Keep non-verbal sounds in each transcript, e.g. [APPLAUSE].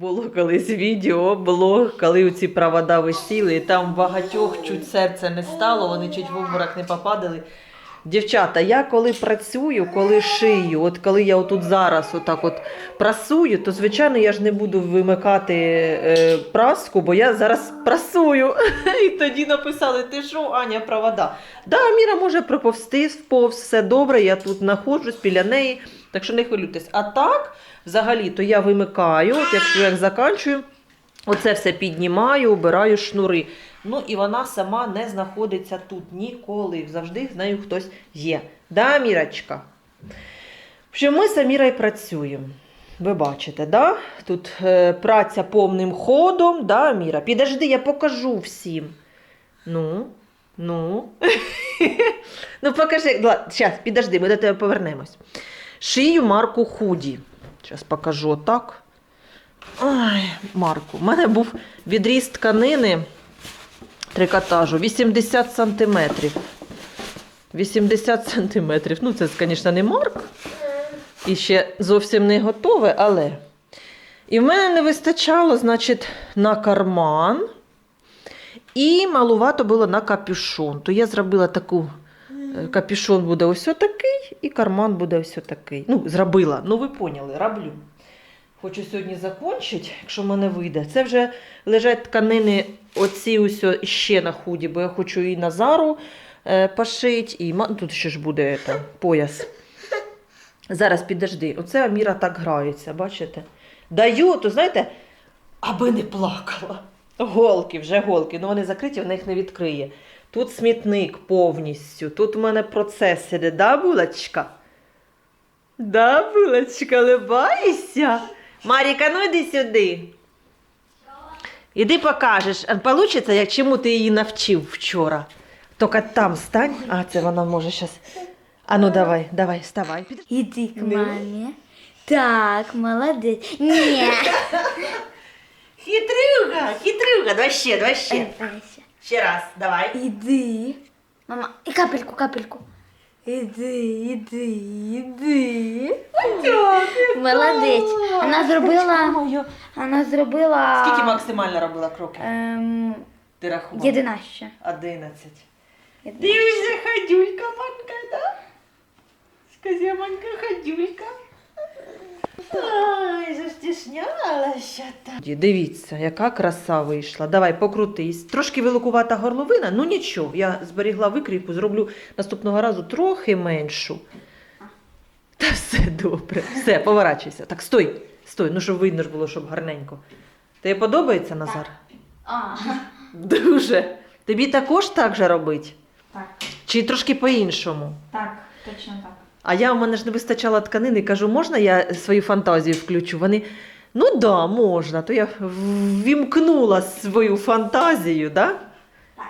Було колись відео, блог, коли ці провода висіли, і там багатьох чуть серце не стало, вони чуть в обморок не попадали. Дівчата, я коли працюю, коли шию, от коли я отут зараз отак от прасую, то звичайно я ж не буду вимикати е, праску, бо я зараз прасую. [LAUGHS] І тоді написали: ти що, Аня, провода? Да, Міра може проповзти вповз, все добре, я тут знаходжусь біля неї, так що не хвилюйтесь. А так, взагалі, то я вимикаю, от якщо я заканчую, оце все піднімаю, обираю шнури. Ну і вона сама не знаходиться тут ніколи. Завжди з нею хтось є. Да, Мірочка? Що ми з Амірою працюємо. Ви бачите, да? Тут е, праця повним ходом, да, Міра? Підожди, я покажу всім. Ну, ну. [LAUGHS] ну, покажи. Зараз, підожди, ми до тебе повернемось. Шию марку худі. Зараз покажу отак. Ай, Марку, у мене був відріз тканини трикотажу 80 сантиметрів. 80 сантиметрів. Ну, це, звісно, не марк. І ще зовсім не готове, але. І в мене не вистачало, значить, на карман. І малувато було на капюшон. То я зробила таку. Е, Капюшон буде ось такий, і карман буде ось такий. Ну, зробила. Ну, ви поняли, роблю. Хочу сьогодні закінчити, якщо в мене вийде. Це вже лежать тканини оці ось ще на худі, бо я хочу і Назару е, пошити, і тут ще ж буде це, пояс. Зараз підожди. Оце Аміра так грається, бачите? Даю, то знаєте, аби не плакала. Голки, вже голки. Ну вони закриті, вона їх не відкриє. Тут смітник повністю. Тут у мене процес іде, да, булочка? Да, булочка, либайся. Маріка, ну йди сюди. Іди покажеш. Получиться, як чому ти її навчив вчора. Тільки там стань. А, це вона може зараз. А ну давай, давай, вставай. Іди к мамі. Так, молодець. Ні. [LAUGHS] Хитрюга, хитрюга, давай ще, давай ще. Ще раз, давай. Іди. Мама, і капельку, капельку. Іди, іди, іди. Молодець. Вона зробила. Вона зробила. Скільки максимально робила кроків? Ем, Ти рахувала? 11. Одинадцять. Дивися, ходюлька манька, да? Скажи, манька, ходюлька. Ай, застіснялася та. Дивіться, яка краса вийшла. Давай, покрутись. Трошки великувата горловина, ну нічого. Я зберігла викрійку, зроблю наступного разу трохи меншу. Та все добре. Все, поворачуйся. Так, стой, стой, ну щоб видно ж було, щоб гарненько. Тобі подобається, Назар? А, Дуже. Тобі також так же робить? так, Чи трошки по-іншому? так, точно так. А я у мене ж не вистачало тканини, кажу, можна я свою фантазію включу? Вони, ну да, можна. То я вімкнула свою фантазію, да? Так.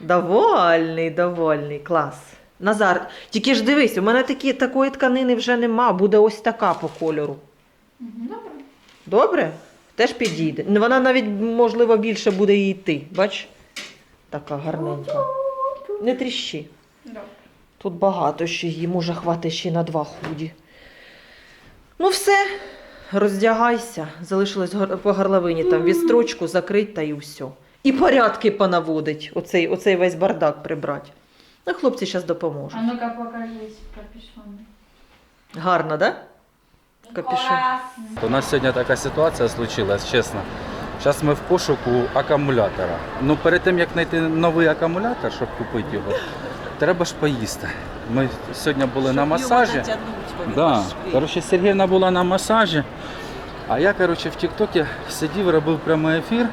Довольний, довольний, клас. Назар, тільки ж дивись, у мене такі, такої тканини вже нема, буде ось така по кольору. Добре. Добре? Теж підійде. Вона навіть, можливо, більше буде йти. Бач? Така гарненька. Не тріщи. Добре. Тут багато ще її, може хватить ще на два худі. Ну все, роздягайся. Залишилось по горловині там відстрочку закрить та і все. І порядки понаводить, оцей, оцей весь бардак прибрати. Ну, хлопці зараз допоможуть. А ну-ка покажись капюшон. Гарно, да? Капюшон. Класно. У нас сьогодні така ситуація случилась, чесно. Зараз ми в пошуку акумулятора. Ну перед тим як знайти новий акумулятор, щоб купити його, треба ж поїсти. Ми сьогодні були на масажі. Да. Коротше, Сергіївна була на масажі, а я коротше, в Тіктокі сидів, робив прямий ефір.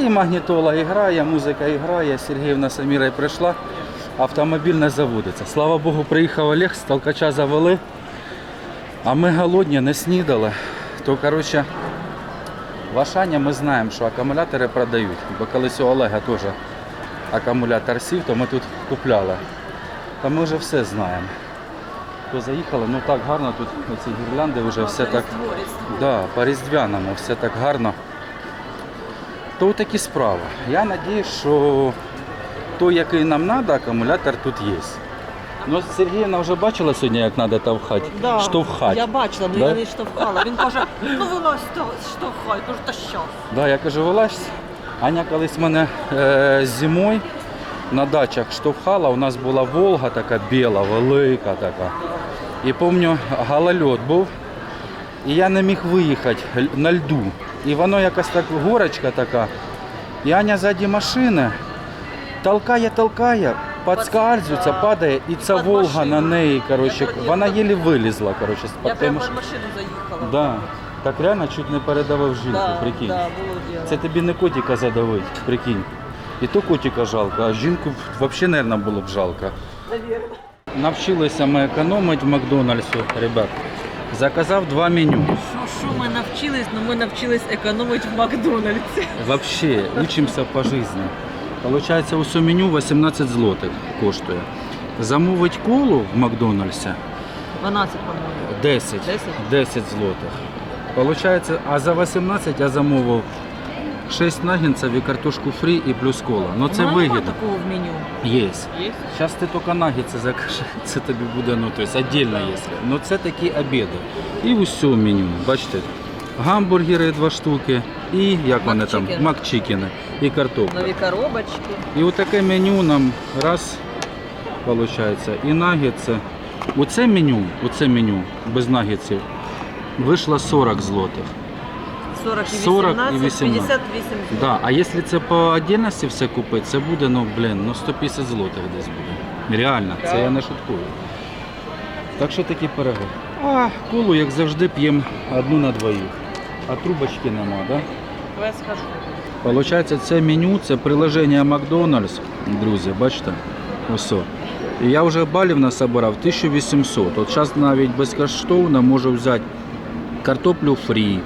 І магнітола грає, музика грає. Сергіївна з Амірою прийшла, автомобіль не заводиться. Слава Богу, приїхав Олег, з толкача завели. А ми голодні, не снідали. То, коротше, в Ашані ми знаємо, що акумулятори продають. Бо колись у Олега теж акумулятор сів, то ми тут купляли. Та ми вже все знаємо. То заїхали, ну так гарно тут оці гірлянди вже все так. Да, по різдвяному все так гарно. То такі справи. Я сподіваюся, що той, який нам треба, акумулятор тут є. Ну, Сергіївна вже бачила сьогодні, як треба тавхати? Да. Штовхати. Я бачила, але Да? я не штовхала. Він каже, ну вилазь штовхай. Кажу, та що? Да, я кажу, вилазь. Аня колись мене е, зимою на дачах штовхала. У нас була Волга така біла, велика така. І пам'ятаю, галальот був. І я не міг виїхати на льду. І воно якась так горочка така. І Аня ззаді машини толкає, толкає, підскальзується, падає, і ця Волга на неї, коротше, вона єлі вилізла, коротше, з-під тої прямо в машину заїхала. Да. Так реально чуть не передавив жінку, да, прикинь. да, було діло. Це тобі не котика задавить, прикинь. І то котика жалко, а жінку взагалі, мабуть, було б жалко. Навірно. Навчилися ми економити в Макдональдсу, ребят. Заказав два меню. Що, що ми навчились? Ну ми навчились економити в Макдональдсі. Вообще, учимося по житті. Получається, усе меню 18 злотих коштує. Замовить колу в Макдональдсі 12, по-моєму. 10. 10? 10 злотих. Получається, а за 18 я замовив 6 нагінців і картошку фрі і плюс кола. Ну це вигідно. такого в меню. Є. Є? Зараз ти тільки наггетси закажи, [LAUGHS] це тобі буде, ну, тобто, віддільно, якщо. Ну це такі обіди. І усе меню, бачите, гамбургери два штуки, і як вони там, Макчикен. макчикіни, і картопля. Нові коробочки. І отаке меню нам раз, виходить, і наггетси. Оце меню, оце меню без наггетсів, вийшло 40 злотих. 40 і 40 і 18, 18. 58 Да, а якщо це по отдельності все купити, це буде, ну, блін, ну 150 злотих десь буде. Реально, це я не шуткую. Так що такі переговори. А колу, як завжди, п'ємо одну на двоїх. А трубочки нема, да? Я скажу. Получається, це меню, це приложення Макдональдс, друзі, бачите? Ось. І я вже балів насобирав 1800. От зараз навіть безкоштовно можу взяти картоплю фрі,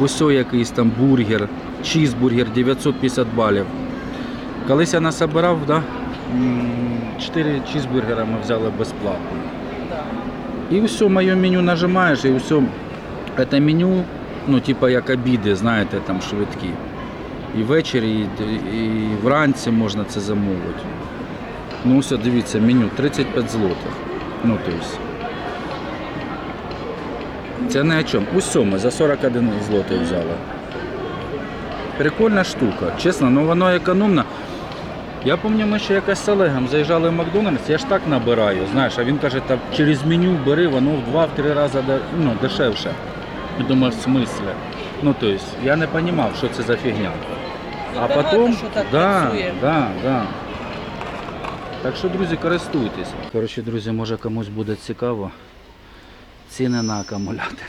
ось якийсь там бургер, чізбургер 950 балів. Колись я насобирав, да, 4 чізбургера ми взяли безплатно. І все, моє меню нажимаєш, і все. Це меню, ну, типа як обіди, знаєте, там швидкі. І ввечері, і, і вранці можна це замовити. Ну, все, дивіться, меню 35 злотих. Ну, тобто. Це не о чому. Усьо ми за 41 злотий взяли. Прикольна штука. Чесно, ну воно економно. Я пам'ятаю, ми ще якось з Олегом заїжджали в Макдональдс, я ж так набираю, знаєш, а він каже, та через меню бери, воно в 2-3 рази ну, дешевше. Я думаю, в смислі. Ну, тобто, я не розумів, що це за фігня. А багато потім, що так да, працює. да, да. Так що, друзі, користуйтесь. Коротше, друзі, може комусь буде цікаво. Ціни на акумулятор.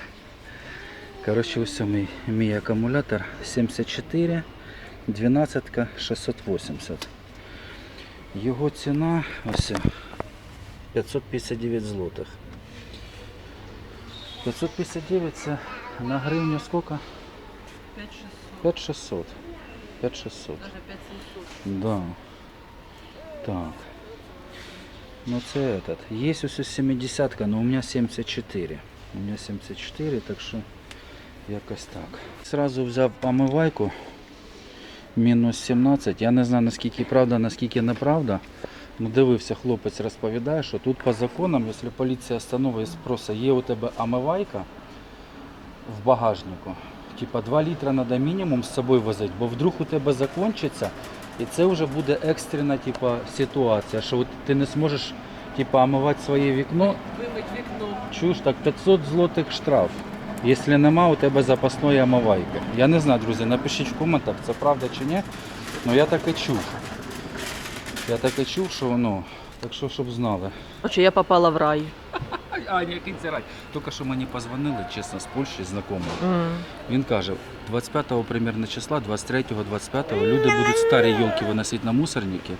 Коротше, ось мій, мій акумулятор 74, 12 680. Його ціна ось 559 злотих. 559 це на гривню скільки? 5600, 5600. 5600. 5700. Да. Так. Ну це этот. Есть ось 70 но у меня 74. У меня 74, так що якось так. Сразу взяв омивайку. Мінус 17. Я не знаю наскільки правда, наскільки неправда. Ну, дивився, хлопець розповідає, що тут по законам, якщо поліція встановить і спросить, є у тебе омивайка в багажнику. Типа 2 літра треба мінімум з собою возити, бо вдруг у тебе закінчиться, і це вже буде екстрена типа, ситуація, що от ти не зможеш типа, омивати своє вікно, Вимить вікно. чуєш так 500 злотих штраф. Якщо нема у тебе запасної омивайки. Я не знаю, друзі, напишіть в коментах, це правда чи ні. Ну я таке чув. Я таке чув, що ну, так що щоб знали. Короче, я попала в рай. А, який це рай. Тільки що мені позвонили, чесно, з Польщі, знайомий. М. Він каже, 25-го примерно числа, 23-го, 25-го люди будуть старі йолки виносити на мусорники,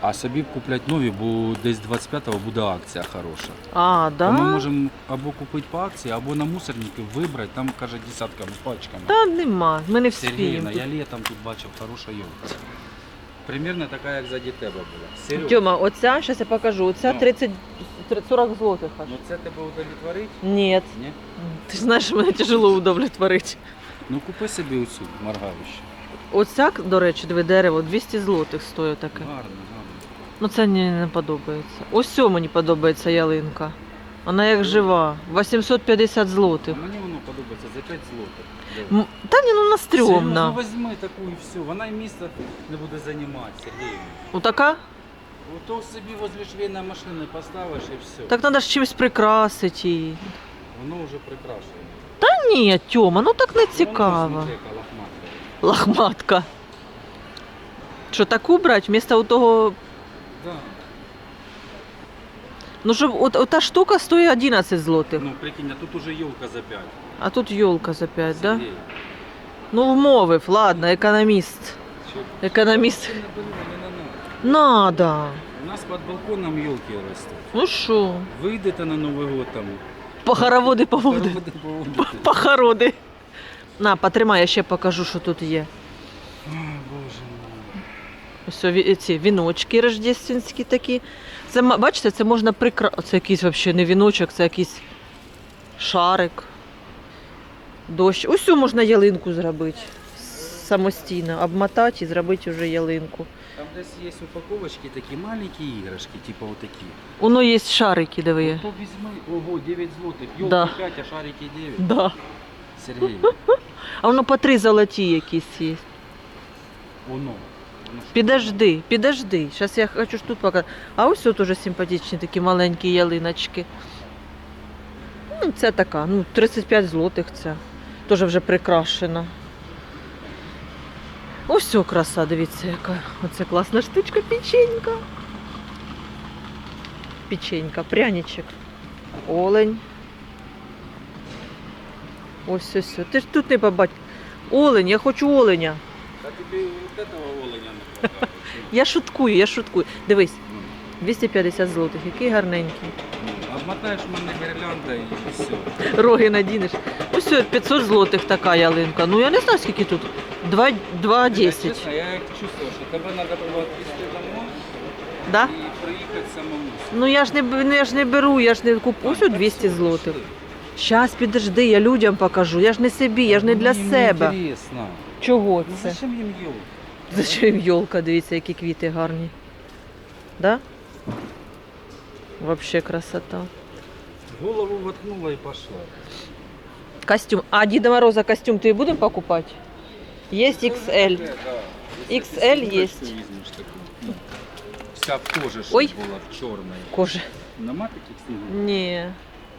а собі куплять нові, бо десь 25-го буде акція хороша. А, То ми можемо або купити по акції, або на мусорники вибрати, там каже десятками, пачками. Та нема, ми не вспіємо. я літом тут бачив хороша йолка. Примірно така, як заді тебе була. Серйозно. Тьома, оця, зараз я покажу, оця Ну. 30, 40 злотих аж. Ну це тебе удовлетворить? Ні. Ні? Ти ж знаєш, мене тяжело удовлетворити. Ну купи собі оцю моргаючу. Оця, до речі, диви дерево, 200 злотих стоїть таке. Гарно, гарно. Ну це мені не подобається. Ось цьому мені подобається ялинка. Вона як жива. 850 злотих. Мені воно подобається за 5 злотих. М, Та ні, ну вона Серйозно, стрьомна. возьми таку і все. Вона і місце не буде займати, Сергій. Отака? Ото собі возле швейної машини поставиш і все. Так треба ж чимось прикрасити її. Воно вже прикрашено. Та ні, Тьома, ну так не Воно, цікаво. смотри, яка лохматка. Лохматка. Що таку брати, вмісто того. Да. Ну, щоб от, ота штука стоїть 11 злотих, Ну, прикинь, а тут уже елка за 5. а тут йолка за 5, да? Сергій. Ну, вмовив, ладно, економіст. Що? Економіст. Було, не надо. Надо. У нас під балконом елки ростуть. Ну що, Вийдете на Новий год там. похороводи поводи. Хороводи поводите. Похороди. На, потримай, я ще покажу, що тут є. Ось ці віночки рождественські такі. Це, бачите, це можна прикра... Це якийсь взагалі не віночок, це якийсь шарик. Дощ. Ось можна ялинку зробити. Самостійно. Обмотати і зробити вже ялинку. Там десь є упаковочки такі маленькі іграшки, типу отакі. Воно є шарики, диви. То візьми, ого, 9 злотих, йолки Да. 5, а шарики 9. Да. Сергій, [LAUGHS] А воно по три золоті якісь є. воно. Підожди, підожди. Зараз я хочу ж тут показати. А ось тут уже симпатичні такі маленькі ялиночки. Ну, це така, ну, 35 злотих це. Теж вже прикрашена. Ось ця краса, дивіться, яка. Оце класна штучка, печенька. Печенька, пряничок. Олень. Ось ось. ось. Ти ж тут не побач. Олень, я хочу оленя. А тобі от этого оленя не покажуть. Я шуткую, я шуткую. Дивись, 250 злотих, який гарненький. Обмотаєш мене гірлянда і все. Роги надінеш. Ось ось 500 злотих така ялинка. Ну я не знаю, скільки тут. 2, 2,10. Чесно, я як чувствую, що тебе треба було відвезти домой Да? і приїхати самому. Ну я ж не, б- ну, я ж не беру, я ж не куплю. Ось ось 200 злотих. Щас підожди, я людям покажу. Я ж не собі, я ж не для себе. Інтересно. Чого Ну це? зачем їм йолку? Зачем йолка, дивіться, які квіти гарні. Да? Вообще красота. Голову воткнула і пішла. Костюм. А Деда Мороза костюм ты будем покупать? Есть XL. XL есть. Вся в кожі, щоб Ой. була в чорної. Кожа. Нема таких снігів? Ні,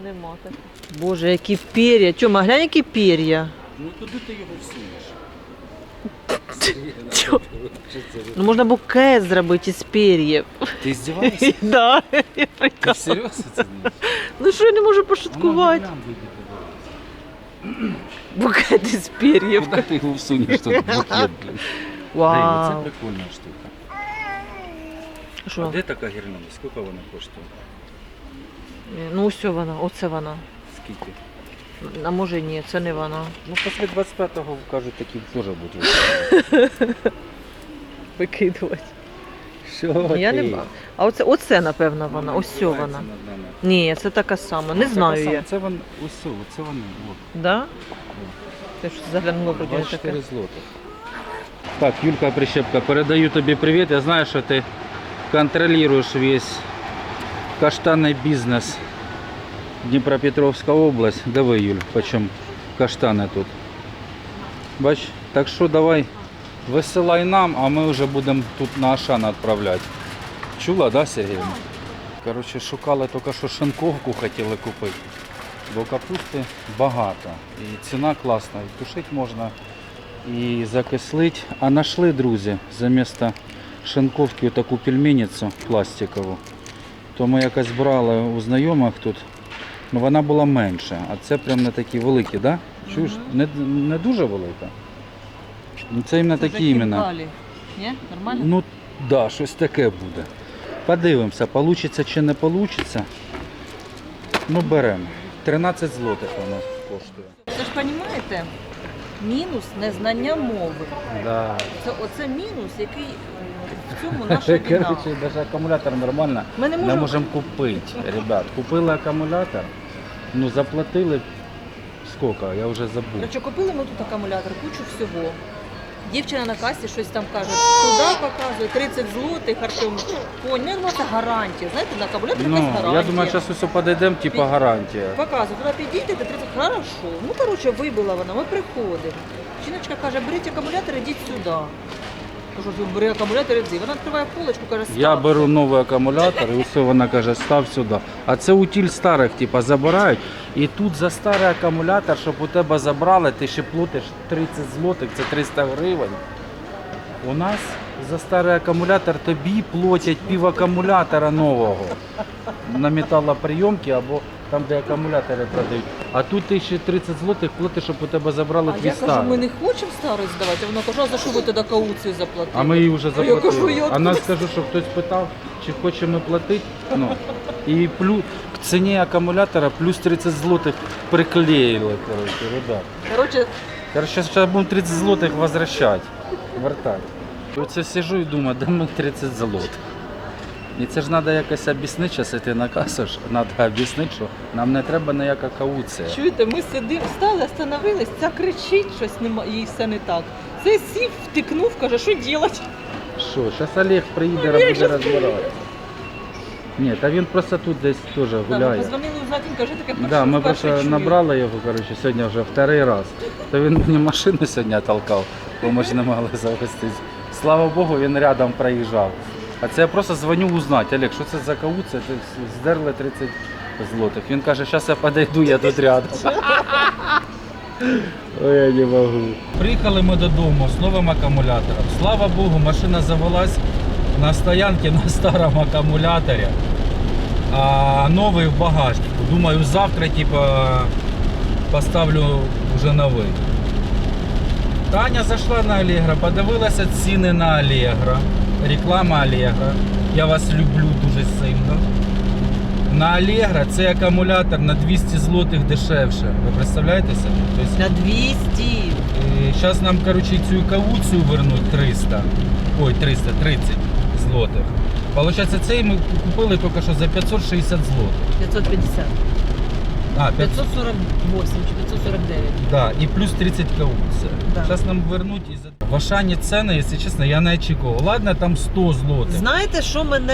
нема таких. Боже, які пер'я. Тьома, глянь, які пер'я. Ну куди ти його всунеш? Ну можна букет зробити із пер'їв. Ти здіваєшся? [LAUGHS] Да. Ти серйозно це знаєш? Ну що я не можу пошуткувати? йде, Букет із дивись. Куди ти його всунеш тут букет, блін? Ей, Це Вау. прикольна штука. А Що? де така гірлянда? Скільки вона коштує? Ну ось вона, оце вона. Скільки? А може ні, це не вона. Ну, після 25-го, кажуть, такі теж будуть. Викидувати. Що Я не бачу. А оце, оце напевно вона, ось ця вона. Ні, це така сама, не знаю я. Це вон, ось це, це вони. От. Да? Ти ж заглянула вроді не таке. 24 злотих. Так, Юлька Прищепка, передаю тобі привіт. Я знаю, що ти контролюєш весь каштанний бізнес Дніпропетровська область. Диви, Юль, почем каштани тут. Бач, так що давай висилай нам, а ми вже будемо тут на Ашан відправляти. Чула, да, Сергіївна? Коротше, шукали тільки що шинковку хотіли купити, бо капусти багато. І ціна класна, і тушити можна, і закислить. А знайшли, друзі, замість шинковки таку пельменницю пластикову. То ми якось брали у знайомих тут. Ну вона була менша, а це прям не такі великі, да? Чуєш? Не, не дуже велика. Ну, Це іменно такі імена. Ні? Нормально? Ну, да, щось таке буде. Подивимося, вийде чи не вийде. Ну, беремо. 13 злотих воно коштує. Це ж розумієте, мінус незнання мови. Да. Це оце мінус, який в цьому наша [LAUGHS] війна. Короче, даже акумулятор нормально Ми не не можемо. можемо купити. Ребят, купили акумулятор, ну заплатили скільки, я вже забув. Короче, купили ми тут акумулятор, кучу всього. Дівчина на касі щось там каже, туди показує 30 злотих, Артем. Понь, ну це гарантія. Знаєте, на акумулятор Ну, якась гарантія. я думаю, зараз усе подійдемо, типа гарантія. Показує, туди підійдете, 30, хорошо. Ну, коротше, вибила вона, ми приходимо. Жіночка каже, беріть акумулятор, ідіть сюди. Кажу, «Ну, бери акумулятор, іди. Вона відкриває полочку, каже, став. Я беру новий акумулятор і все, вона каже, став сюди. А це утіль старих, типа, забирають. І тут за старий акумулятор, щоб у тебе забрали, ти ще платиш 30 злотих, це 300 гривень. У нас за старий акумулятор тобі платять пів акумулятора нового на металоприйомки або там, де акумулятори продають. А тут ти ще 30 злотих платиш, щоб у тебе забрали А твій я кажу, старий. ми не хочемо старий здавати. А вона каже, а за що ви тоді кауцію заплатили? А ми її вже А я кажу, заплатили. я А нас скажу, що хтось питав, чи хочемо платити. Ну. І плюс к ціні акумулятора плюс 30 злотих приклеїли, коротше, ребят. Коротше, Короче, зараз будемо 30 злотих возвращати. Вертати. Оце сижу і думаю, де ми 30 злотих. І це ж треба якось об'яснити, зараз ти на касу ж треба об'яснити, що нам не треба ніяка кауція. чуєте, ми сидимо, встали, остановились, ця кричить, щось нема, їй все не так. Це сів, втикнув, каже, що робити? Що, зараз Олег приїде, буде розбирати. Ні, та він просто тут десь теж Да, ми гуляє. позвонили узнати, він каже, таке перше, Да, ми вперше просто чую. набрали його, коротше, сьогодні вже вторий раз. То він мені машину сьогодні толкав, бо ми ж не могли завестись. Слава Богу, він рядом проїжджав. А це я просто дзвоню узнати, Олег, що це за кауція? Ти здерли 30 злотих. Він каже, зараз я подойду, я тут рядом. [LAUGHS] Ой, я не можу. Приїхали ми додому з новим акумулятором. Слава Богу, машина завелась на стоянці на старому акумуляторі, а новий в багажнику. Думаю, завтра типа, поставлю вже новий. Таня зайшла на Allegro, подивилася ціни на Allegro, реклама Allegro. Я вас люблю дуже сильно. На Allegro цей акумулятор на 200 злотих дешевше. Ви представляєте собі? Тобто, На 200. Зараз нам, короче, цю кауцію вернуть 300. Ой, 300, 30 злотих. Получається, цей ми купили тільки що за 560 злотих. 550. А, 500, 548 чи 549. да, і плюс 30 кауція. Да. Зараз нам вернуть і за... В Ашані ціни, якщо чесно, я не очікував. Ладно, там 100 злотих. Знаєте, що мене.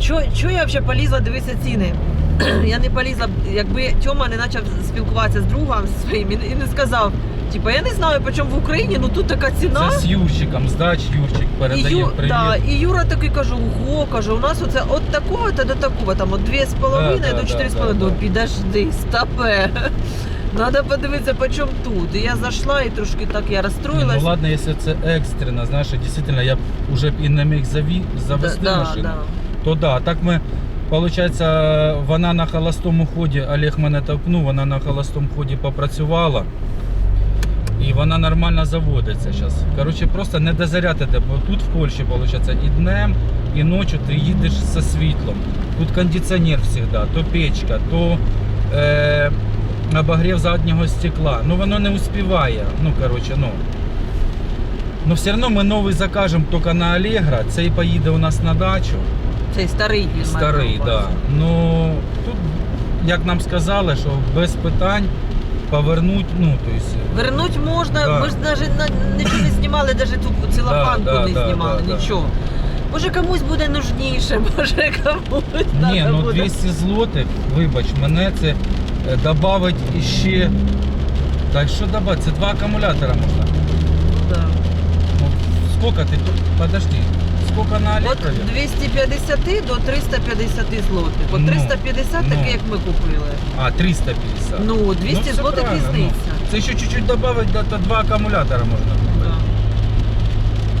Чо, чо я взагалі полізла дивитися ціни? [CLEARS THROAT] я не полізла, якби Тьома не почав спілкуватися з другом своїм і не сказав. Типа, я не знаю, по чому в Україні, ну тут така ціна. Це з Юрчиком, здач Юрчик І, передає Ю, привіт. да, і Юра такий каже, ого, каже, у нас оце от такого та до такого, там от 2,5 Да, да, до 4,5. да, да, Ну да. підожди, стопе. [LAUGHS] Надо подивитися, по чому тут. І я зайшла і трошки так я розстроїлась. Ну ладно, якщо це екстрено, знаєш, дійсно, я б уже б і не міг заві... завести да, машину. да. то да. Так ми, виходить, вона на холостому ході, Олег мене толкнув, вона на холостому ході попрацювала. І вона нормально заводиться зараз. Коротше, просто не дозаряти, де, бо тут в Польщі, виходить, і днем, і ночі ти їдеш зі світлом. Тут кондиціонер завжди, то печка, то е, обогрів заднього стекла. Ну воно не успіває. Ну, коротше, ну. Ну все одно ми новий закажемо тільки на Allegro. Цей поїде у нас на дачу. Цей старий Старий, так. Да. Ну тут, як нам сказали, що без питань повернуть, ну, то есть, Вернуть можна, Да. ми ж навіть на- нічого не знімали, навіть ту [COUGHS] цілофанку Да, да, не да, знімали, да, да. нічого. Може комусь буде нужніше, [LAUGHS] може комусь Ні, надо ну буде. 200 злотих, вибач, мене це е, добавить іще. Що добавити? Це два акумулятора можна. Да. Ну, сколько ти тут? Подожди. Сколько на От Allegro? 250 до 350 злотих. От Ну, 350 ну. таке, як ми купили. А, 350. Ну, 200 все злотих правильно, ну. різниця. Це ще чуть-чуть добавить, да, то два акумулятора можна купити. Да.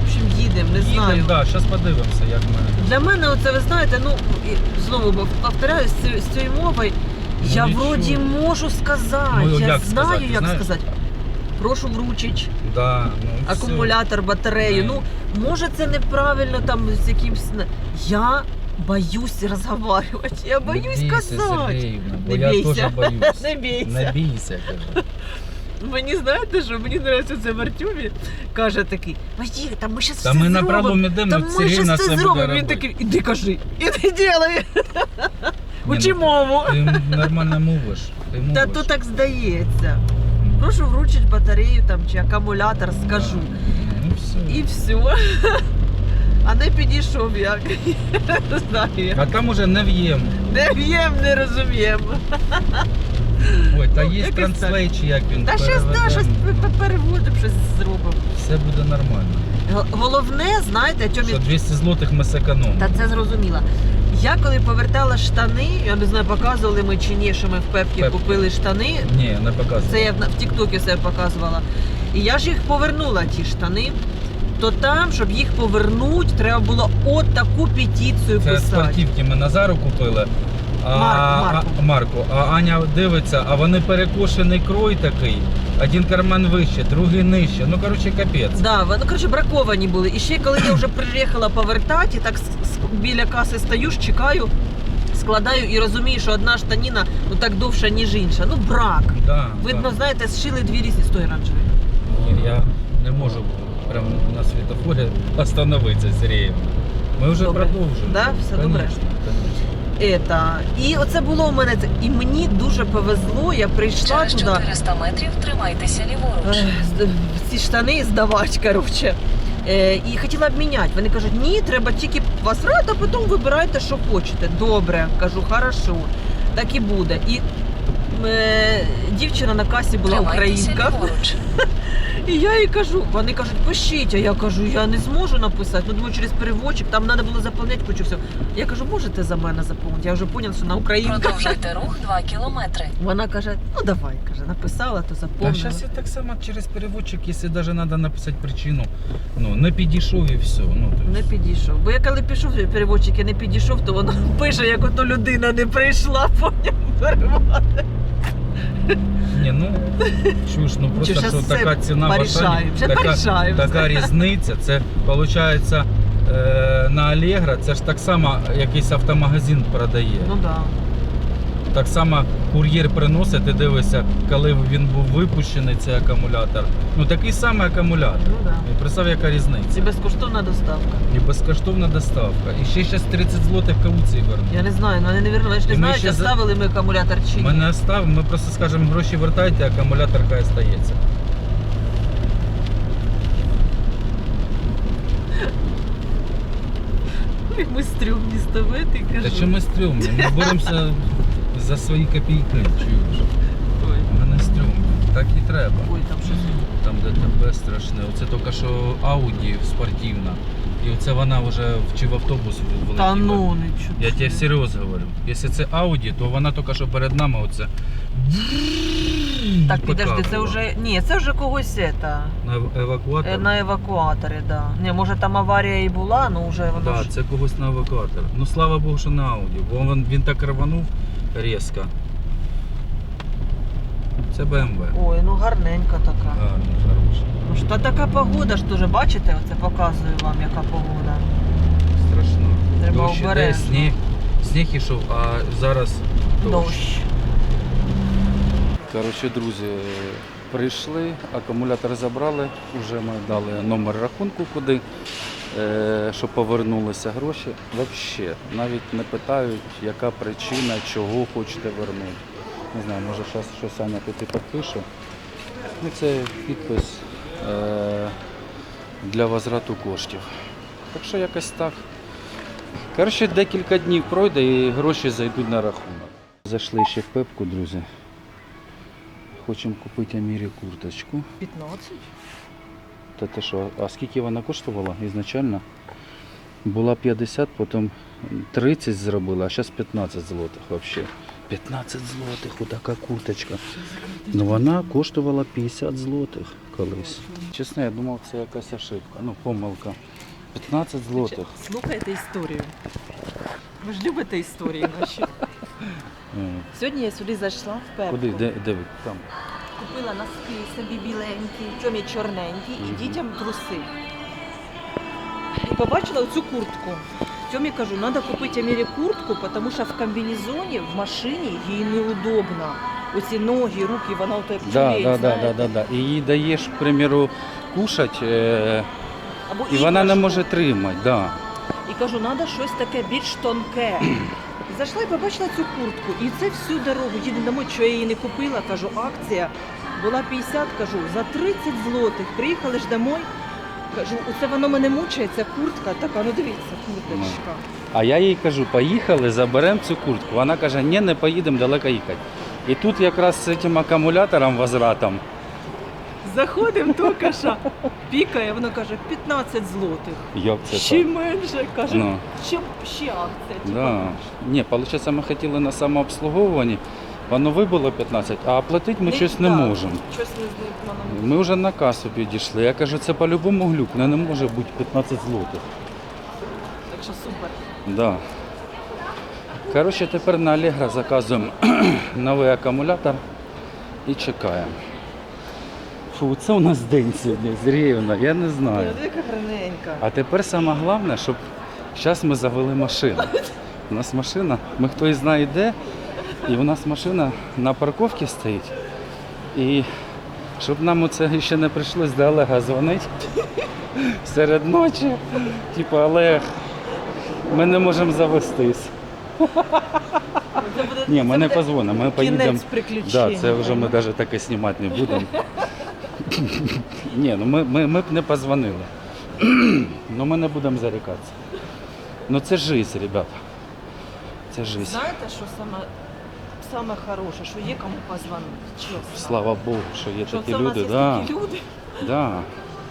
В общем, їдемо, не знаю. Їдемо, да, зараз подивимося, як ми. Для мене оце, ви знаєте, ну і знову бо повторяю, з цією, з цією мовою, я нічого. вроді можу сказати, Ну, я як знаю, сказати, як знаєш? сказати. Прошу вручич, Да, ну, все. акумулятор, батарею. Да. Ну, може це неправильно там з якимсь. Я боюсь розговорювати, я Не боюсь бійся, казати. Сергіївна, бо Не я бійся. теж [LAUGHS] боюсь. Не бійся. Не бійся, кажу. Мені знаєте, що мені подобається це в Артемі, каже такий, Вадір, там ми зараз Та все ми на зробимо. Та ми Сергій щас це не буде зробимо. Він робити. такий, іди кажи, іди ділай. Ні, Учи ну, мову. Ти нормально мовиш. Ти мовиш. Та то так здається. Прошу вручити батарею там чи акумулятор, скажу. все. І все. А не підійшов як. Не знаю. А там уже не в'єм. Не в'єм, не розуміємо. Ой, та Ну, є якось транслейт, чи як він Та щось, да, переведемо. щось переводимо, щось зробимо. Все буде нормально. Г- Головне, знаєте, Що 200 злотих ми зекономимо. та це зрозуміло. Я коли повертала штани, я не знаю, показували ми чи ні, що ми в Пепкі Пеп. купили штани. Ні, не показували. Це я в в Тіктокі себе показувала. І я ж їх повернула, ті штани. То там, щоб їх повернути, треба було от таку петицію Це писати. спортивки ми Назару купили. А, Марку. А, Марку. А Аня дивиться, а вони перекошений крой такий. Один карман вище, другий нижче. Ну, коротше, капець. Да, вони, коротше, браковані були. І ще коли я вже приїхала повертати, так біля каси стою, ж, чекаю, складаю і розумію, що одна штаніна ну так довша, ніж інша. Ну брак. Да, Видно, да. знаєте, зшили дві різні стой оранжеві. Ні, Я не можу прямо на світофорі остановитися, Сергій. Ми вже Добре. продовжуємо. Да? Все? Конечно, конечно. Ета. І оце було у мене. І мені дуже повезло, я прийшла Через туди. 400 метрів тримайтеся ліворуч. Ці штани здавати, коротше. Е, і хотіла б міняти. Вони кажуть, ні, треба тільки вас рати, а потім вибирайте, що хочете. Добре, кажу, хорошо, так і буде. І е, дівчина на касі була українка. [LAUGHS] І я їй кажу, вони кажуть, пишіть, а я кажу, я не зможу написати. Ну думаю, через переводчик, там треба було заповняти кучу всього. Я кажу, можете за мене заповнити? Я вже поняла, що на українка. Продовжуйте рух 2 кілометри. Вона каже, ну давай, каже, написала, то Та заповнила. зараз я так само через переводчик, якщо навіть треба написати причину, ну не підійшов і все. Ну, то Не підійшов. Бо я коли пішов переводчик і не підійшов, то воно [LAUGHS] пише, як ото людина не прийшла, поняв перевод. Ні, ну чуєш, ну просто щас що така ціна в Ашані, така, така різниця. Це виходить е, на Allegro, це ж так само якийсь автомагазин продає. Ну да. Так само кур'єр приносить, ти дивишся, коли він був випущений, цей акумулятор. Ну такий самий акумулятор. Ну да. І представ, яка різниця. І безкоштовна доставка. І безкоштовна доставка. І ще зараз 30 злотих кауції вернуть. Я не знаю, ну, вони не вернули. Ж не І ми знають, ще за- оставили ми акумулятор чи Ми не оставимо, ми просто скажемо, гроші вертайте, акумулятор хай стається. Ой, [LAUGHS] Ми стрьомні ставити, кажу. Та що ми стрьомні? Ми боремося [LAUGHS] за свої копійки, чуєш? Ой, Ми не. Так і треба. ой, там щось. Там де страшне. Оце тільки що Ауді спортивна. І оце вона вже в- чи в автобус влетіла. Та ну, нічого. Я тебе всерйоз говорю. Якщо це Ауді, то вона тільки що перед нами оце. Так, підожди, це покакала. вже. Ні, це вже когось это, На ев- евакуатор? е, на евакуаторі, да. Ні, може там аварія і була, ну вже воно Так, ж. це когось на евакуатор. Ну слава Богу, що на Ауді, бо він, він так рванув різко. Це BMW. Ой, ну гарненька така. Гарно, хороша. Ну ж та така погода ж дуже, бачите, оце показую вам, яка погода. Страшно. Треба Дощ іде, обережно. сніг, сніг ішов, а зараз дощ. Дощ. Коротше, друзі, прийшли, акумулятор забрали, вже ми дали номер рахунку куди, е, щоб повернулися гроші. Взагалі, навіть не питають, яка причина, чого хочете вернути. Не знаю, може зараз щось Аня тут і підпише. Ну, це підпис е, для возврату коштів. Так що якось так. Коротше, декілька днів пройде і гроші зайдуть на рахунок. Зайшли ще в пепку, друзі. Хочемо купити Амірі курточку. 15. Та те що, а скільки вона коштувала ізначально? Була 50, потім 30 зробила, а зараз 15 злотих взагалі. 15 злотих, отака курточка. Ну вона коштувала 50 злотих колись. Чесно, я думав, це якась ошибка, ну помилка. 15 злотих. Слухайте історію. Ви ж любите історії наші. Е, Сьогодні я сюди зайшла в пепку. Куди? Де, де ви? Там. Купила носки собі біленькі, тьомі чорненькі і дітям труси. І побачила оцю куртку. Тьомі кажу, треба купити Амірі куртку, тому що в комбінезоні, в машині їй неудобно. Оці ноги, руки, вона ото як Да, чоловік, да, да, знаєте. да. І їй даєш, к примеру, кушать, е, Або і вона не іграшку. може тримати. Да. І кажу, треба щось таке більш тонке. [CLEARS THROAT] Зайшла і побачила цю куртку. І це всю дорогу. Їду що я її не купила. Кажу, акція була 50, кажу, за 30 злотих. Приїхали ж домой. Кажу, оце воно мене мучається, куртка така, ну дивіться, курточка. А я їй кажу, поїхали, заберемо цю куртку. Вона каже, ні, не поїдемо далеко їхати. І тут якраз з цим акумулятором возвратом, Заходимо, токаша, пікає, воно каже, 15 злотих. як це Ще так? менше, каже, Ну. ще, ще акція. типу. Да. Ні, виходить, ми хотіли на самообслуговуванні, воно вибило 15, а оплатити ми щось не да, можемо. Щось не знаю. Ми вже на касу підійшли. Я кажу, це по-любому глюк, не, не може бути 15 злотих. Так що супер. Да. Коротше, тепер на Allegro заказуємо [CLEARS THROAT] новий акумулятор і чекаємо. Фу, це у нас день сьогодні, Сергіївна, я не знаю. Яка гарненька. А тепер саме головне, щоб зараз ми завели машину. У нас машина, ми хтось знає де, і у нас машина на парковці стоїть. І щоб нам оце ще не прийшлось до Олега дзвонити серед ночі. Типу, Олег, ми не можемо завестись. Ні, ми не позвонимо, ми поїдемо. Да, це вже ми навіть таке знімати не будемо. [LAUGHS] Ні, ну ми, ми, ми б не позвонили. [CLEARS THROAT] ну ми не будемо зарікатися. Ну це жизнь, ребята. Це жизнь. Знаєте, що саме, саме хороше, що є кому позвонити, чесно. Слава Богу, що є що такі це в нас люди. є Да, такі люди. да.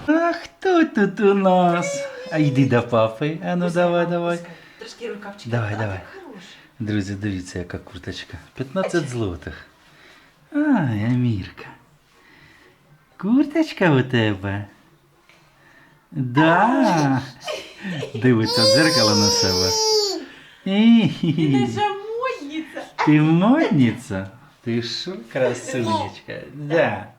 А хто тут у нас? А йди до папи. А ну давай, давай. Трошки рукавчики. Давай, Так, давай. Друзі, дивіться, яка курточка. 15 злотих. Ай, Амірка. Курточка у тебе. Да. Дивиться в дзеркало на себе. Ти же модниця. Ти модниця? Ти що, красунечка? Да.